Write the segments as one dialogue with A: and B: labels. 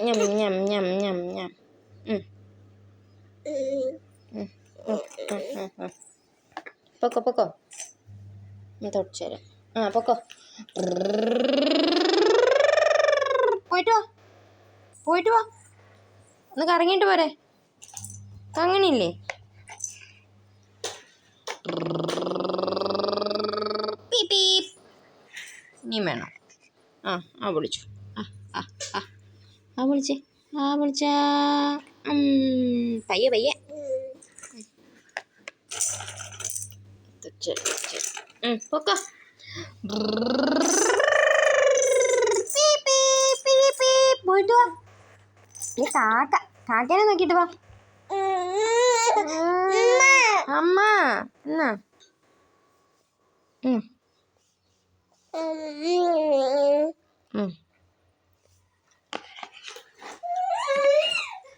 A: ഞം ഞം ഞം ഞം ഞം Poco, poco. ഉം, torcere. Ah, poco. പൊക്കോ ഞാൻ പോയിട്ട് വാ പോയിട്ട് വാ ഒന്ന് കറങ്ങിയിട്ട് പോരെ പീപ്. ഇനിയും വേണം ആ ആ വിളിച്ചു ആ ആ ആ ആ വിളിച്ചേ. ആ വിളിച്ച പയ്യെ പയ്യെ. പൊക്കോ. പോയിട്ട് വാ കാക്ക കാക്കേനെ നോക്കിയിട്ട് വാ അമ്മ എന്നാ?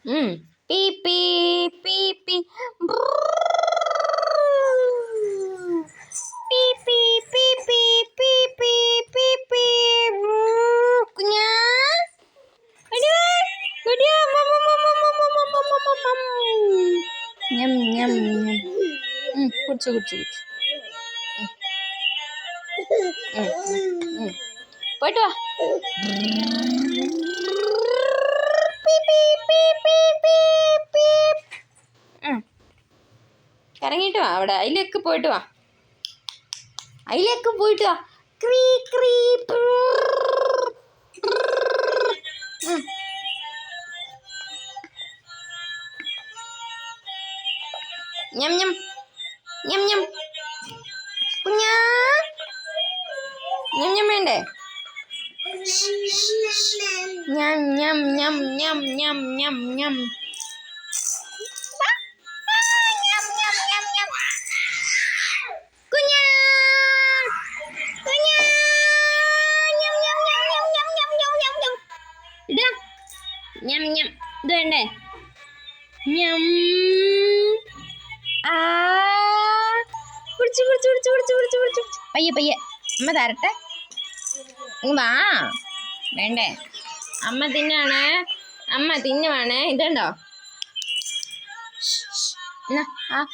A: പീ പീ പീ പീ. ഞം ഞം ഞം. കുടിച്ചു കുടിച്ചു കുടിച്ചു. പോയിട്ട് വാ. ഇറങ്ങിയിട്ട് വാ അവിടെ. അതിലേക്ക് പോയിട്ട് വാ. അതിലേക്ക് പോയിട്ട് വാ. ക്രീ ക്രീ. ഞം ഞം. ഞം ഞം. ഞം ഞം വേണ്ടേ? Ням, ням, ням, ням, ням, ням, ням. ഞം ഞം ഇത് വേണ്ടേ ഞം ആ കുടിച്ചു കുടിച്ചു കുടിച്ചു കുടിച്ചു കുടിച്ചു കുടിച്ചു പയ്യെ പയ്യെ അമ്മ തരട്ടെ വാ വേണ്ടേ. അമ്മ തിന്നാണ്? അമ്മ തിന്നുവാണ്? ഇതുണ്ടോ? ആ